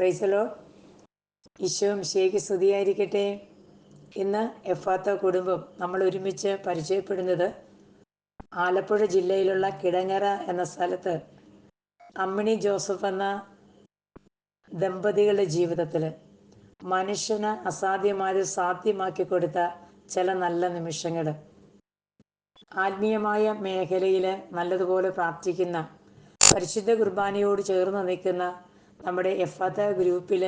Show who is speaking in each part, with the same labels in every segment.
Speaker 1: പ്രൈസലോ. ഈശോം ശേഖി സ്തുതിയായിരിക്കട്ടെ. ഇന്ന് എഫാത്ത കുടുംബം നമ്മൾ ഒരുമിച്ച് പരിചയപ്പെടുന്നത് ആലപ്പുഴ ജില്ലയിലുള്ള കിടങ്ങര എന്ന സ്ഥലത്ത് അമ്മിണി ജോസഫ് എന്ന ദമ്പതികളുടെ ജീവിതത്തിൽ മനുഷ്യന് അസാധ്യമായത് സാധ്യമാക്കി കൊടുത്ത ചില നല്ല നിമിഷങ്ങൾ ആത്മീയമായ മേഖലയിൽ നല്ലതുപോലെ പ്രാർത്ഥിക്കുന്ന പരിശുദ്ധ കുർബാനയോട് ചേർന്ന് നിൽക്കുന്ന നമ്മുടെ എഫാത്ത ഗ്രൂപ്പിൽ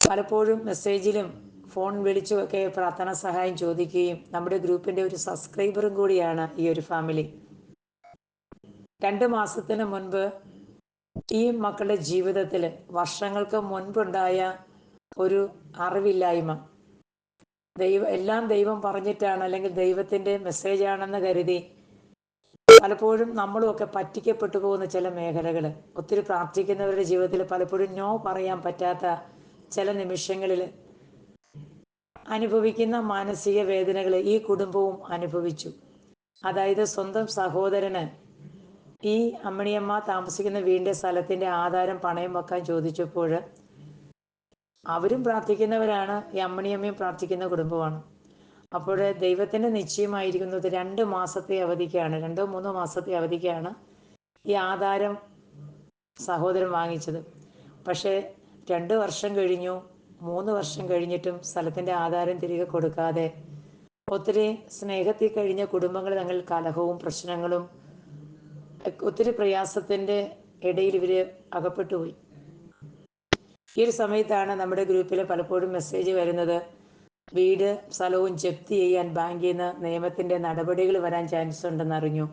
Speaker 1: പലപ്പോഴും മെസ്സേജിലും ഫോൺ വിളിച്ചുമൊക്കെ പ്രാർത്ഥന സഹായം ചോദിക്കുകയും നമ്മുടെ ഗ്രൂപ്പിന്റെ ഒരു സബ്സ്ക്രൈബറും കൂടിയാണ് ഈ ഒരു ഫാമിലി. രണ്ട് മാസത്തിന് മുൻപ് ഈ മക്കളുടെ ജീവിതത്തിൽ വർഷങ്ങൾക്ക് മുൻപുണ്ടായ ഒരു അറിവില്ലായ്മ. ദൈവം എല്ലാം ദൈവം പറഞ്ഞിട്ടാണ് അല്ലെങ്കിൽ ദൈവത്തിന്റെ മെസ്സേജാണെന്ന് കരുതി പലപ്പോഴും നമ്മളും ഒക്കെ പറ്റിക്കപ്പെട്ടു പോകുന്ന ചില മേഖലകൾ ഒത്തിരി പ്രാർത്ഥിക്കുന്നവരുടെ ജീവിതത്തിൽ പലപ്പോഴും നോ പറയാൻ പറ്റാത്ത ചില നിമിഷങ്ങളിൽ അനുഭവിക്കുന്ന മാനസിക വേദനകൾ ഈ കുടുംബവും അനുഭവിച്ചു. അതായത് സ്വന്തം സഹോദരന് ഈ അമ്മണിയമ്മ താമസിക്കുന്ന വീടിന്റെ സ്ഥലത്തിന്റെ ആധാരം പണയം വെക്കാൻ ചോദിച്ചപ്പോൾ അവരും പ്രാർത്ഥിക്കുന്നവരാണ് ഈ അമ്മണിയമ്മയും പ്രാർത്ഥിക്കുന്ന കുടുംബമാണ് അപ്പോൾ ദൈവത്തിന്റെ നിശ്ചയമായിരിക്കുന്നത് രണ്ട് മാസത്തെ അവധിക്കാണ് രണ്ടോ മൂന്നോ മാസത്തെ അവധിക്കാണ് ഈ ആധാരം സഹോദരൻ വാങ്ങിച്ചത്. പക്ഷേ രണ്ട് വർഷം കഴിഞ്ഞു മൂന്ന് വർഷം കഴിഞ്ഞിട്ടും സ്ഥലത്തിന്റെ ആധാരം തിരികെ കൊടുക്കാതെ ഒത്തിരി സ്നേഹത്തിൽ കഴിഞ്ഞ കുടുംബങ്ങൾ തങ്ങൾ കലഹവും പ്രശ്നങ്ങളും ഒത്തിരി പ്രയാസത്തിന്റെ ഇടയിൽ ഇവർ അകപ്പെട്ടുപോയി. ഈ ഒരു സമയത്താണ് നമ്മുടെ ഗ്രൂപ്പിൽ പലപ്പോഴും മെസ്സേജ് വരുന്നത് വീട് സ്ഥലവും ജപ്തി ചെയ്യാൻ ബാങ്കിൽ നിന്ന് നിയമത്തിന്റെ നടപടികൾ വരാൻ ചാൻസ് ഉണ്ടെന്ന് അറിഞ്ഞു.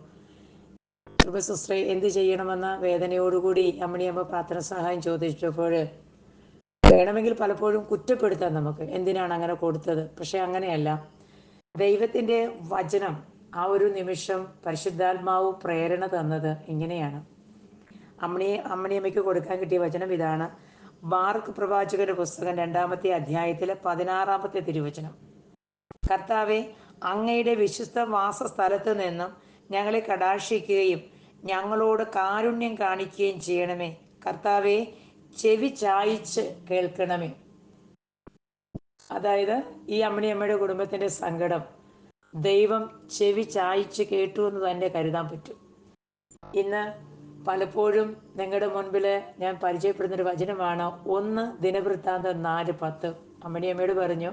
Speaker 1: സിസ്റ്ററെ എന്ത് ചെയ്യണമെന്ന വേദനയോടുകൂടി അമ്മണിയമ്മ പ്രാർത്ഥന സഹായം ചോദിച്ചപ്പോൾ വേണമെങ്കിൽ പലപ്പോഴും കുറ്റപ്പെടുത്താം നമുക്ക്. എന്തിനാണ് അങ്ങനെ കൊടുത്തത്? പക്ഷെ അങ്ങനെയല്ല. ദൈവത്തിന്റെ വചനം ആ ഒരു നിമിഷം പരിശുദ്ധാത്മാവ് പ്രേരണ തന്നത് ഇങ്ങനെയാണ്. അമ്മണിയെ അമ്മണിയമ്മയ്ക്ക് കൊടുക്കാൻ കിട്ടിയ വചനം ഇതാണ്. ബാർക്ക് പ്രവാചകരുടെ പുസ്തകം രണ്ടാമത്തെ അധ്യായത്തിലെ പതിനാറാമത്തെ തിരുവചനം. കർത്താവെ അങ്ങയുടെ വിശുദ്ധ വാസസ്ഥലത്ത് നിന്നും ഞങ്ങളെ കടാക്ഷിക്കുകയും ഞങ്ങളോട് കാരുണ്യം കാണിക്കുകയും ചെയ്യണമേ. കർത്താവെ ചെവി ചായച്ച് കേൾക്കണമേ. അതായത് ഈ അമ്മണിയമ്മയുടെ കുടുംബത്തിന്റെ സങ്കടം. ദൈവം ചെവി ചായച്ച് കേട്ടു എന്ന് തന്നെ കരുതാൻ പറ്റും. ഇന്ന് പലപ്പോഴും നിങ്ങളുടെ മുൻപിൽ ഞാൻ പരിചയപ്പെടുന്ന ഒരു വചനമാണ്. ഒന്ന് ദിനവൃത്താന്തം നാല് പത്ത്. അമ്മണിയമ്മയോട് പറഞ്ഞു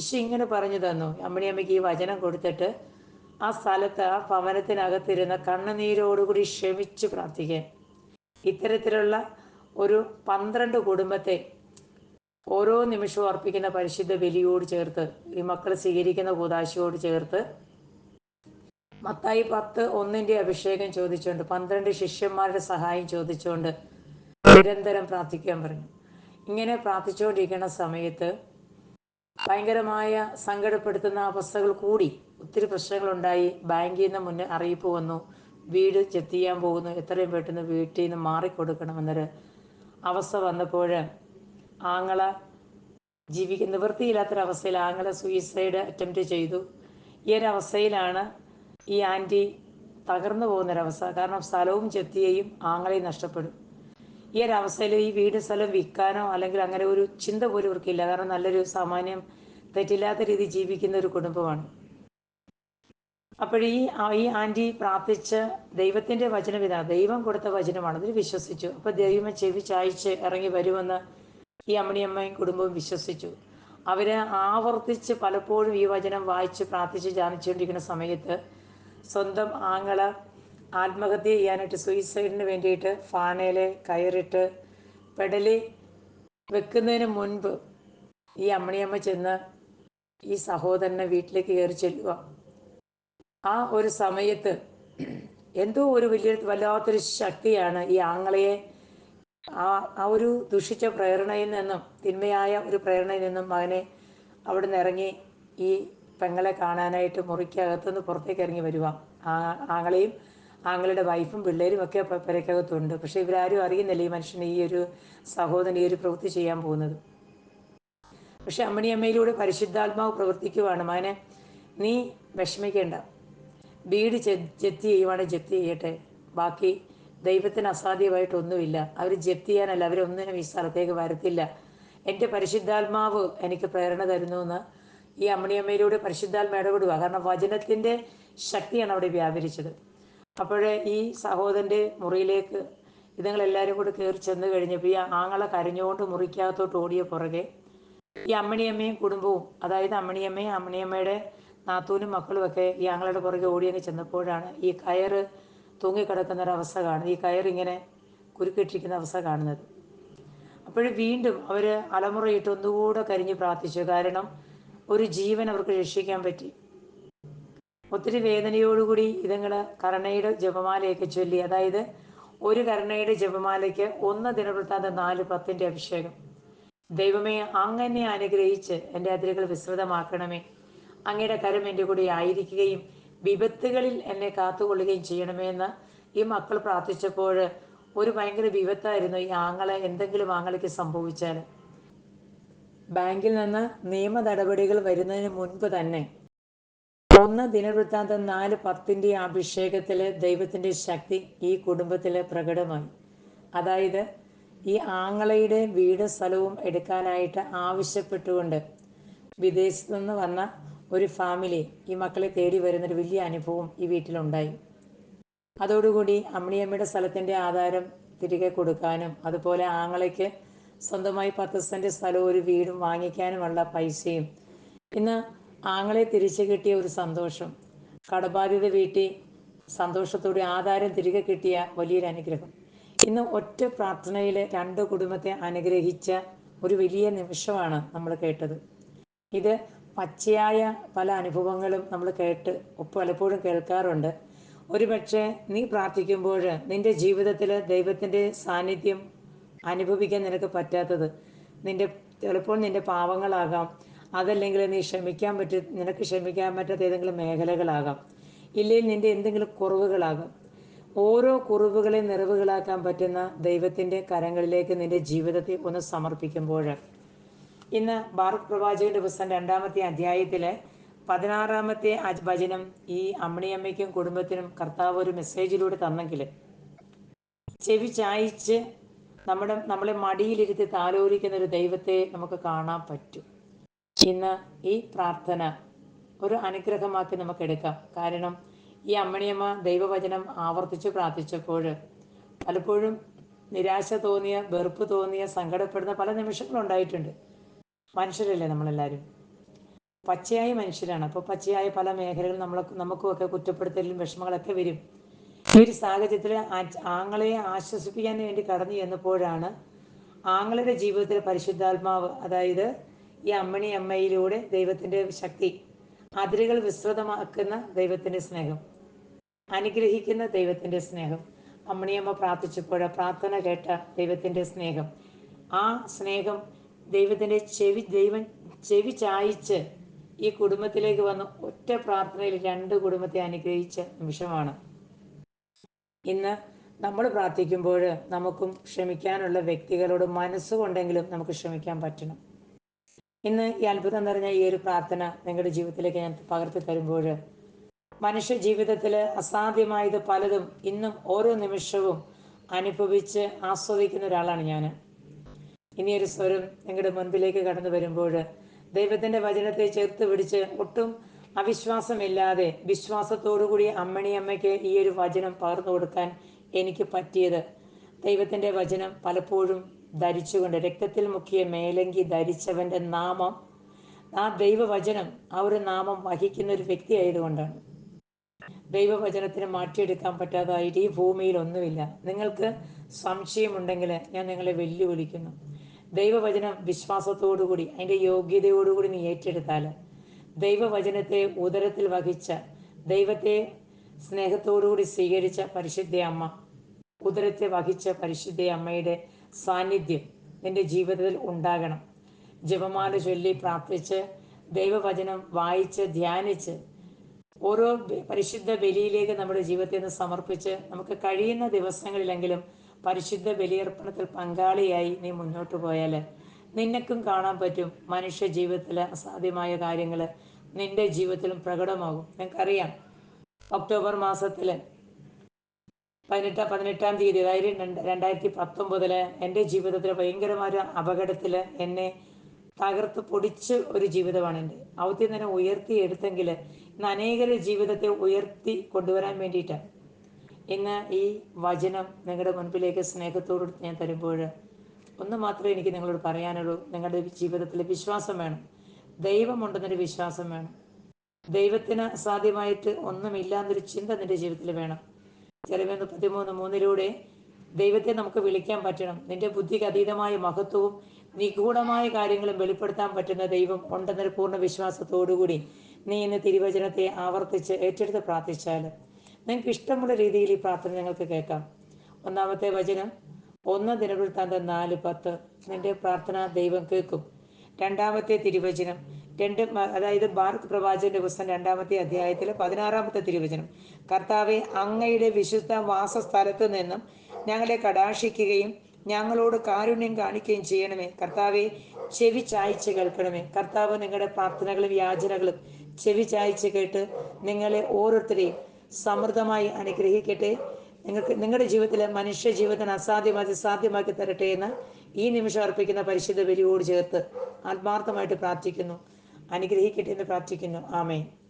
Speaker 1: ഈശോ ഇങ്ങനെ പറഞ്ഞു തന്നു. അമ്മണിയമ്മയ്ക്ക് ഈ വചനം കൊടുത്തിട്ട് ആ സ്ഥലത്ത് ആ ഭവനത്തിനകത്തിരുന്ന കണ്ണുനീരോടുകൂടി ക്ഷമിച്ച് പ്രാർത്ഥിക്കാൻ. ഇത്തരത്തിലുള്ള ഒരു പന്ത്രണ്ട് കുടുംബത്തെ ഓരോ നിമിഷവും അർപ്പിക്കുന്ന പരിശുദ്ധ ബലിയോട് ചേർത്ത് ഈ മക്കൾ സ്വീകരിക്കുന്ന കൂതാശയോട് ചേർത്ത് മത്തായി പത്ത് ഒന്നിന്റെ അഭിഷേകം ചോദിച്ചുകൊണ്ട് പന്ത്രണ്ട് ശിഷ്യന്മാരുടെ സഹായം ചോദിച്ചുകൊണ്ട് നിരന്തരം പ്രാർത്ഥിക്കാൻ പറഞ്ഞു. ഇങ്ങനെ പ്രാർത്ഥിച്ചുകൊണ്ടിരിക്കുന്ന സമയത്ത് ഭയങ്കരമായ സങ്കടപ്പെടുത്തുന്ന അവസ്ഥകൾ കൂടി ഒത്തിരി പ്രശ്നങ്ങളുണ്ടായി. ബാങ്കിൽ നിന്ന് മുന്നേ അറിയിപ്പ് വന്നു വീട് ചെത്തിയാൻ പോകുന്നു എത്രയും പെട്ടെന്ന് വീട്ടിൽ നിന്ന് മാറിക്കൊടുക്കണമെന്നൊരു അവസ്ഥ വന്നപ്പോൾ ആങ്ങള ജീവിക്കുന്ന നിവൃത്തിയില്ലാത്തൊരവസ്ഥയിൽ ആങ്ങളെ സൂയിസൈഡ് അറ്റംപ്റ്റ് ചെയ്തു. ഈ ഒരു അവസ്ഥയിലാണ് ഈ ആന്റി തകർന്നു പോകുന്നൊരവസ്ഥ. കാരണം സ്ഥലവും ചെത്തിയെയും ആങ്ങളെയും നഷ്ടപ്പെടും. ഈ ഒരു അവസ്ഥയിൽ ഈ വീട് സ്ഥലം വിൽക്കാനോ അല്ലെങ്കിൽ അങ്ങനെ ഒരു ചിന്ത പോലും ഇവർക്കില്ല. കാരണം നല്ലൊരു സാമാന്യം തെറ്റില്ലാത്ത രീതിയിൽ ജീവിക്കുന്ന ഒരു കുടുംബമാണ്. അപ്പോഴീ ഈ ആന്റി പ്രാർത്ഥിച്ച ദൈവത്തിന്റെ വചനം ഇതാണ് ദൈവം കൊടുത്ത വചനമാണ്. അതിൽ വിശ്വസിച്ചു. അപ്പോൾ ദൈവം ചെവി ചായച്ച് ഇറങ്ങി വരുമെന്ന് ഈ അമ്മണിയമ്മയും കുടുംബവും വിശ്വസിച്ചു. അവർ ആവർത്തിച്ച് പലപ്പോഴും ഈ വചനം വായിച്ച് പ്രാർത്ഥിച്ച് ധ്യാനിച്ചുകൊണ്ടിരിക്കുന്ന സമയത്ത് സ്വന്തം ആങ്ങള ആത്മഹത്യ ചെയ്യാനായിട്ട് സൂയിസൈഡിന് വേണ്ടിയിട്ട് ഫാണയിൽ കയറിട്ട് പെടലി വെക്കുന്നതിന് മുൻപ് ഈ അമ്മണിയമ്മ ചെന്ന് ഈ സഹോദരനെ വീട്ടിലേക്ക് കയറി ചെല്ലുക. ആ ഒരു സമയത്ത് എന്തോ ഒരു വലിയ വല്ലാത്തൊരു ശക്തിയാണ് ഈ ആങ്ങളയെ ആ ആ ഒരു ദുഷിച്ച പ്രേരണയിൽ നിന്നും തിന്മയായ ഒരു പ്രേരണയിൽ നിന്നും മകനെ അവിടെ നിന്ന് ഇറങ്ങി ഈ പെങ്ങളെ കാണാനായിട്ട് മുറിക്കകത്തുനിന്ന് പുറത്തേക്ക് ഇറങ്ങി വരുക ആങ്ങളെയും ആങ്ങളുടെ വൈഫും പിള്ളേരും ഒക്കെ പെരക്കകത്തുണ്ട്. പക്ഷെ ഇവരാരും അറിയുന്നില്ല ഈ മനുഷ്യനെ ഈ ഒരു സഹോദരൻ ഈ ഒരു പ്രവൃത്തി ചെയ്യാൻ പോകുന്നത്. പക്ഷെ അമ്മണിയമ്മയിലൂടെ പരിശുദ്ധാത്മാവ് പ്രവർത്തിക്കുവാണ്. മകനെ നീ വിഷമിക്കേണ്ട. വീട് ജപ്തി ചെയ്യുവാണെങ്കിൽ ജപ്തി ചെയ്യട്ടെ. ബാക്കി ദൈവത്തിന് അസാധ്യമായിട്ടൊന്നുമില്ല അവർ ജപ്തി ചെയ്യാനല്ല അവരൊന്നിനും ഈ സ്ഥലത്തേക്ക് വരത്തില്ല. എന്റെ പരിശുദ്ധാത്മാവ് എനിക്ക് പ്രേരണ തരുന്നു എന്ന് ഈ അമ്മണിയമ്മയിലൂടെ പരിശുദ്ധാത്മ ഇടപെടുക കാരണം വചനത്തിന്റെ ശക്തിയാണ് അവിടെ വ്യാപരിച്ചത്. അപ്പോഴേ ഈ സഹോദരന്റെ മുറിയിലേക്ക് ഇതുങ്ങളെല്ലാവരും കൂടി കയറി ചെന്ന് കഴിഞ്ഞപ്പോൾ ഈ ആങ്ങളെ കരഞ്ഞുകൊണ്ട് മുറിക്കകത്തോട്ട് ഓടിയ പുറകെ ഈ അമ്മണിയമ്മയും കുടുംബവും അതായത് അമ്മണിയമ്മയും അമ്മണിയമ്മയുടെ നാത്തൂനും മക്കളും ഒക്കെ ഈ ആങ്ങളുടെ പുറകെ ഓടിയങ്ങ് ചെന്നപ്പോഴാണ് ഈ കയറ് തൂങ്ങിക്കിടക്കുന്ന അവസ്ഥ കാണുന്നത്. ഈ കയറിങ്ങനെ കുരുക്കിട്ടിരിക്കുന്ന അവസ്ഥ കാണുന്നത്. അപ്പോഴും വീണ്ടും അവർ അലമുറയിട്ട് ഒന്നുകൂടെ കരിഞ്ഞ് പ്രാർത്ഥിച്ചു. കാരണം ഒരു ജീവൻ അവർക്ക് രക്ഷിക്കാൻ പറ്റി. ഒത്തിരി വേദനയോടുകൂടി ഇതുങ്ങൾ കരുണയുടെ ജപമാലയൊക്കെ ചൊല്ലി അതായത് ഒരു കരുണയുടെ ജപമാലയ്ക്ക് ഒന്ന് ദിനവൃത്താന്ത നാല് പത്തിന്റെ അഭിഷേകം. ദൈവമേ അങ്ങനെ അനുഗ്രഹിച്ച് എന്റെ അതിരുകൾ വിസ്തൃതമാക്കണമേ അങ്ങയുടെ കരം എന്റെ കൂടെ ആയിരിക്കുകയും വിപത്തുകളിൽ എന്നെ കാത്തുകൊള്ളുകയും ചെയ്യണമേ എന്ന് ഈ മക്കൾ പ്രാർത്ഥിച്ചപ്പോൾ ഒരു ഭയങ്കര വിപത്തായിരുന്നു ഈ ആങ്ങളെ എന്തെങ്കിലും ആങ്ങളയ്ക്ക് സംഭവിച്ചാൽ ബാങ്കിൽ നിന്ന് നിയമ നടപടികൾ വരുന്നതിന് മുൻപ് തന്നെ ഒന്ന് ദിനവൃത്താന്തം നാല് പത്തിന്റെ അഭിഷേകത്തിൽ ദൈവത്തിന്റെ ശക്തി ഈ കുടുംബത്തിൽ പ്രകടമായി. അതായത് ഈ ആങ്ങളയുടെ വീട് സ്ഥലവും എടുക്കാനായിട്ട് ആവശ്യപ്പെട്ടുകൊണ്ട് വിദേശത്തു നിന്ന് വന്ന ഒരു ഫാമിലി ഈ മക്കളെ തേടി വരുന്നൊരു വലിയ അനുഭവം ഈ വീട്ടിലുണ്ടായി. അതോടുകൂടി അമ്മിണിയമ്മയുടെ സ്ഥലത്തിന്റെ ആധാരം തിരികെ കൊടുക്കാനും അതുപോലെ ആങ്ങളയ്ക്ക് സ്വന്തമായി പത്ത് സെന്റ് സ്ഥലവും ഒരു വീടും വാങ്ങിക്കാനുമുള്ള പൈസയും. ഇന്ന് ആങ്ങളെ തിരിച്ചു കിട്ടിയ ഒരു സന്തോഷം. കടബാധ്യത വീട്ടി സന്തോഷത്തോടെ ആധാരം തിരികെ കിട്ടിയ വലിയൊരു അനുഗ്രഹം. ഇന്ന് ഒറ്റ പ്രാർത്ഥനയിലെ രണ്ട് കുടുംബത്തെ അനുഗ്രഹിച്ച ഒരു വലിയ നിമിഷമാണ് നമ്മൾ കേട്ടത്. ഇത് പച്ചയായ പല അനുഭവങ്ങളും നമ്മൾ കേട്ട് പലപ്പോഴും കേൾക്കാറുണ്ട്. ഒരുപക്ഷെ നീ പ്രാർത്ഥിക്കുമ്പോൾ നിന്റെ ജീവിതത്തിൽ ദൈവത്തിന്റെ സാന്നിധ്യം അനുഭവിക്കാൻ നിനക്ക് പറ്റാത്തത്. നിന്റെ ചിലപ്പോൾ നിന്റെ പാവങ്ങളാകാം. അതല്ലെങ്കിൽ നീ ക്ഷമിക്കാൻ പറ്റ നിനക്ക് ക്ഷമിക്കാൻ പറ്റാത്ത ഏതെങ്കിലും മേഖലകളാകാം. ഇല്ലെങ്കിൽ നിന്റെ എന്തെങ്കിലും കുറവുകളാകാം. ഓരോ കുറവുകളെ നിറവുകളാക്കാൻ പറ്റുന്ന ദൈവത്തിന്റെ കരങ്ങളിലേക്ക് നിന്റെ ജീവിതത്തെ ഒന്ന് സമർപ്പിക്കുമ്പോൾ. ഇന്ന് ബാർക്ക് പ്രവാചകന്റെ പുസ്തകം രണ്ടാമത്തെ അധ്യായത്തിലെ പതിനാറാമത്തെ വചനം ഈ അമ്മണിയമ്മയ്ക്കും കുടുംബത്തിനും കർത്താവ് ഒരു മെസ്സേജിലൂടെ തന്നെങ്കിൽ. ചെവി ചായച്ച് നമ്മുടെ നമ്മളെ മടിയിലിരുത്തി താലോലിക്കുന്ന ഒരു ദൈവത്തെ നമുക്ക് കാണാൻ പറ്റും. ഇന്ന് ഈ പ്രാർത്ഥന ഒരു അനുഗ്രഹമാക്കി നമുക്ക് എടുക്കാം. കാരണം ഈ അമ്മണിയമ്മ ദൈവവചനം ആവർത്തിച്ച് പ്രാർത്ഥിച്ചപ്പോൾ പലപ്പോഴും നിരാശ തോന്നിയ വെറുപ്പ് തോന്നിയ സങ്കടപ്പെടുന്ന പല നിമിഷങ്ങളും ഉണ്ടായിട്ടുണ്ട്. മനുഷ്യരല്ലേ നമ്മളെല്ലാവരും? പച്ചയായ മനുഷ്യരാണ്. അപ്പോൾ പച്ചയായ പല മേഖലകളും നമ്മൾ നമുക്കുമൊക്കെ കുറ്റപ്പെടുത്തലും വിഷമങ്ങളൊക്കെ വരും. ഈ ഒരു സാഹചര്യത്തിൽ ആങ്ങളെ ആശ്വസിപ്പിക്കാൻ വേണ്ടി കടന്നു ചെന്നപ്പോഴാണ് ആങ്ങളുടെ ജീവിതത്തിൽ പരിശുദ്ധാത്മാവ് അതായത് ഈ അമ്മണി അമ്മയിലൂടെ ദൈവത്തിന്റെ ശക്തി അതിരുകൾ വിസ്തൃതമാക്കുന്ന ദൈവത്തിന്റെ സ്നേഹം അനുഗ്രഹിക്കുന്ന ദൈവത്തിന്റെ സ്നേഹം. അമ്മണിയമ്മ പ്രാർത്ഥിച്ചപ്പോൾ പ്രാർത്ഥന കേട്ട ദൈവത്തിന്റെ സ്നേഹം. ആ സ്നേഹം ദൈവത്തിന്റെ ചെവി ദൈവം ചെവി ചായച്ച് ഈ കുടുംബത്തിലേക്ക് വന്ന് ഒറ്റ പ്രാർത്ഥനയിൽ രണ്ട് കുടുംബത്തെ അനുഗ്രഹിച്ച നിമിഷമാണ്. ഇന്ന് നമ്മൾ പ്രാർത്ഥിക്കുമ്പോൾ നമുക്കും ക്ഷമിക്കാനുള്ള വ്യക്തികളോട് മനസ്സുകൊണ്ടെങ്കിലും നമുക്ക് ക്ഷമിക്കാൻ പറ്റണം. ഇന്ന് ഈ അത്ഭുതം നിറഞ്ഞ ഈ ഒരു പ്രാർത്ഥന നിങ്ങളുടെ ജീവിതത്തിലേക്ക് ഞാൻ പകർത്തി തരുമ്പോൾ മനുഷ്യ ജീവിതത്തിൽ അസാധ്യമായത് പലതും ഇന്നും ഓരോ നിമിഷവും അനുഭവിച്ച് ആസ്വദിക്കുന്ന ഒരാളാണ് ഞാൻ. ഇനിയൊരു സ്വരം നിങ്ങളുടെ മുൻപിലേക്ക് കടന്നു വരുമ്പോൾ ദൈവത്തിന്റെ വചനത്തെ ചേർത്ത് പിടിച്ച് ഒട്ടും അവിശ്വാസമില്ലാതെ വിശ്വാസത്തോടുകൂടി അമ്മണിയമ്മയ്ക്ക് ഈ ഒരു വചനം പകർന്നു കൊടുക്കാൻ എനിക്ക് പറ്റിയത്. ദൈവത്തിന്റെ വചനം പലപ്പോഴും ധരിച്ചുകൊണ്ട് രക്തത്തിൽ മുക്കിയ മേലങ്കി ധരിച്ചവന്റെ നാമം ആ ദൈവവചനം ആ ഒരു നാമം വഹിക്കുന്ന ഒരു വ്യക്തി ആയതുകൊണ്ടാണ്. ദൈവവചനത്തിന് മാറ്റിയെടുക്കാൻ പറ്റാതായിട്ട് ഈ ഭൂമിയിൽ ഒന്നുമില്ല. നിങ്ങൾക്ക് സംശയമുണ്ടെങ്കിൽ ഞാൻ നിങ്ങളെ വെല്ലുവിളിക്കുന്നു. ദൈവവചനം വിശ്വാസത്തോടുകൂടി അതിന്റെ യോഗ്യതയോടുകൂടി നീ ഏറ്റെടുത്താൽ ദൈവവചനത്തെ ഉദരത്തിൽ വഹിച്ച ദൈവത്തെ സ്നേഹത്തോടുകൂടി സ്വീകരിച്ച പരിശുദ്ധ അമ്മ ഉദരത്തെ വഹിച്ച പരിശുദ്ധ അമ്മയുടെ സാന്നിധ്യം നിന്റെ ജീവിതത്തിൽ ഉണ്ടാകണം. ജപമാല ചൊല്ലി പ്രാർത്ഥിച്ച് ദൈവവചനം വായിച്ച് ധ്യാനിച്ച് ഓരോ പരിശുദ്ധ ബലിയിലേക്ക് നമ്മുടെ ജീവിതത്തിൽ നിന്ന് സമർപ്പിച്ച് നമുക്ക് കഴിയുന്ന ദിവസങ്ങളിലെങ്കിലും പരിശുദ്ധ ബലിയർപ്പണത്തിൽ പങ്കാളിയായി നീ മുന്നോട്ട് പോയാൽ നിനക്കും കാണാൻ പറ്റും. മനുഷ്യ ജീവിതത്തിൽ അസാധ്യമായ കാര്യങ്ങൾ നിന്റെ ജീവിതത്തിലും പ്രകടമാകും. നിനക്കറിയാം ഒക്ടോബർ മാസത്തിൽ പതിനെട്ടാം പതിനെട്ടാം തീയതി അതായത് രണ്ട് രണ്ടായിരത്തി പത്തൊമ്പതിൽ എന്റെ ജീവിതത്തിൽ ഭയങ്കരമായ അപകടത്തിൽ എന്നെ തകർത്ത് പൊടിച്ച് ഒരു ജീവിതമാണ് എന്റെ. അവധി തന്നെ ഉയർത്തി എടുത്തെങ്കിൽ ഇന്ന് അനേകരുടെ ജീവിതത്തെ ഉയർത്തി കൊണ്ടുവരാൻ വേണ്ടിയിട്ടാണ്. ഇന്ന് ഈ വചനം നിങ്ങളുടെ മുൻപിലേക്ക് സ്നേഹത്തോട് ഞാൻ തരുമ്പോൾ ഒന്ന് മാത്രമേ എനിക്ക് നിങ്ങളോട് പറയാനുള്ളൂ. നിങ്ങളുടെ ജീവിതത്തിൽ വിശ്വാസം വേണം. ദൈവമുണ്ടെന്നൊരു വിശ്വാസം വേണം. ദൈവത്തിന് അസാധ്യമായിട്ട് ഒന്നുമില്ലാന്നൊരു ചിന്ത നിന്റെ ജീവിതത്തിൽ വേണം. ചെലവ് മുപ്പത്തിമൂന്ന് മൂന്നിലൂടെ ദൈവത്തെ നമുക്ക് വിളിക്കാൻ പറ്റണം. നിന്റെ ബുദ്ധിക്ക് അതീതമായ മഹത്വവും നിഗൂഢമായ കാര്യങ്ങളും വെളിപ്പെടുത്താൻ പറ്റുന്ന ദൈവം ഉണ്ടെന്നൊരു പൂർണ വിശ്വാസത്തോടുകൂടി നീ ഇന്ന് തിരുവചനത്തെ ആവർത്തിച്ച് ഏറ്റെടുത്ത് പ്രാർത്ഥിച്ചാൽ നിങ്ങൾക്ക് ഇഷ്ടമുള്ള രീതിയിൽ ഈ പ്രാർത്ഥന നിങ്ങൾക്ക് കേൾക്കാം. ഒന്നാമത്തെ വചനം ഒന്ന് ദിനവൃത്താന്തം നാല് പത്ത്. നിന്റെ പ്രാർത്ഥന ദൈവം കേൾക്കും. രണ്ടാമത്തെ തിരുവചനം. രണ്ട് അതായത് ഭാരത് പ്രവാചകന്റെ പുസ്തകം രണ്ടാമത്തെ അധ്യായത്തിലെ പതിനാറാമത്തെ തിരുവചനം. കർത്താവെ അങ്ങയുടെ വിശുദ്ധ വാസസ്ഥലത്ത് നിന്നും ഞങ്ങളെ കടാക്ഷിക്കുകയും ഞങ്ങളോട് കാരുണ്യം കാണിക്കുകയും ചെയ്യണമേ. കർത്താവെ ചെവി ചായ്ച്ച് കേൾക്കണമേ. കർത്താവ് നിങ്ങളുടെ പ്രാർത്ഥനകളും യാചനകളും ചെവി ചായ്ച്ച് കേട്ട് നിങ്ങളെ ഓരോരുത്തരെയും സമൃദ്ധമായി അനുഗ്രഹിക്കട്ടെ. നിങ്ങൾക്ക് നിങ്ങളുടെ ജീവിതത്തിലെ മനുഷ്യ ജീവിതത്തിന് അസാധ്യമാക്കി സാധ്യമാക്കി തരട്ടെ എന്ന് ഈ നിമിഷം അർപ്പിക്കുന്ന പരിശുദ്ധ ബലിയോട് ചേർത്ത് ആത്മാർത്ഥമായിട്ട് പ്രാർത്ഥിക്കുന്നു. അനുഗ്രഹിക്കട്ടെ എന്ന് പ്രാർത്ഥിക്കുന്നു. ആമേൻ.